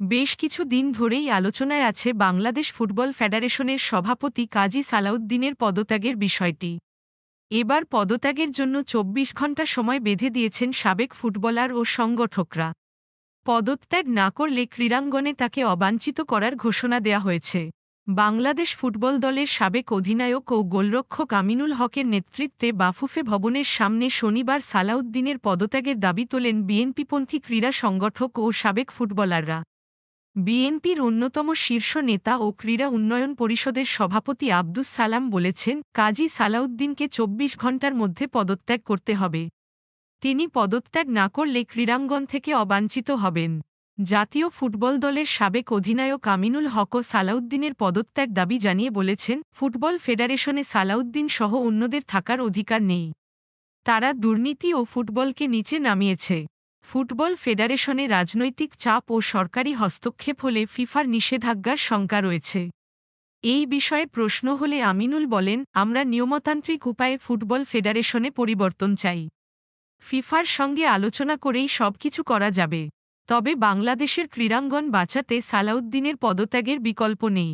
বেশ কিছু দিন ধরেই আলোচনায় আছে বাংলাদেশ ফুটবল ফেডারেশনের সভাপতি কাজী সালাউদ্দিনের পদত্যাগের বিষয়টি। এবার পদত্যাগের জন্য চব্বিশ ঘণ্টা সময় বেঁধে দিয়েছেন সাবেক ফুটবলার ও সংগঠকরা। পদত্যাগ না করলে ক্রীড়াঙ্গনে তাকে অবাঞ্ছিত করার ঘোষণা দেয়া হয়েছে। বাংলাদেশ ফুটবল দলের সাবেক অধিনায়ক ও গোলরক্ষক আমিনুল হকের নেতৃত্বে বাফুফে ভবনের সামনে শনিবার সালাউদ্দিনের পদত্যাগের দাবি তোলেন বিএনপিপন্থী ক্রীড়া সংগঠক ও সাবেক ফুটবলাররা। বিএনপির অন্যতম শীর্ষ নেতা ও ক্রীড়া উন্নয়ন পরিষদের সভাপতি আব্দুস সালাম বলেছেন, কাজী সালাউদ্দিনকে চব্বিশ ঘণ্টার মধ্যে পদত্যাগ করতে হবে। তিনি পদত্যাগ না করলে ক্রীড়াঙ্গন থেকে অবাঞ্ছিত হবেন। জাতীয় ফুটবল দলের সাবেক অধিনায়ক আমিনুল হক সালাউদ্দিনের পদত্যাগ দাবি জানিয়ে বলেছেন, ফুটবল ফেডারেশনে সালাউদ্দিন সহ অন্যদের থাকার অধিকার নেই। তারা দুর্নীতি ও ফুটবলকে নিচে নামিয়েছে। ফুটবল ফেডারেশনে রাজনৈতিক চাপ ও সরকারি হস্তক্ষেপ হলে ফিফার নিষেধাজ্ঞার শঙ্কা রয়েছে। এই বিষয়ে প্রশ্ন হলে আমিনুল বলেন, আমরা নিয়মতান্ত্রিক উপায়ে ফুটবল ফেডারেশনে পরিবর্তন চাই। ফিফার সঙ্গে আলোচনা করেই সবকিছু করা যাবে। তবে বাংলাদেশের ক্রীড়াঙ্গন বাঁচাতে সালাউদ্দিনের পদত্যাগের বিকল্প নেই।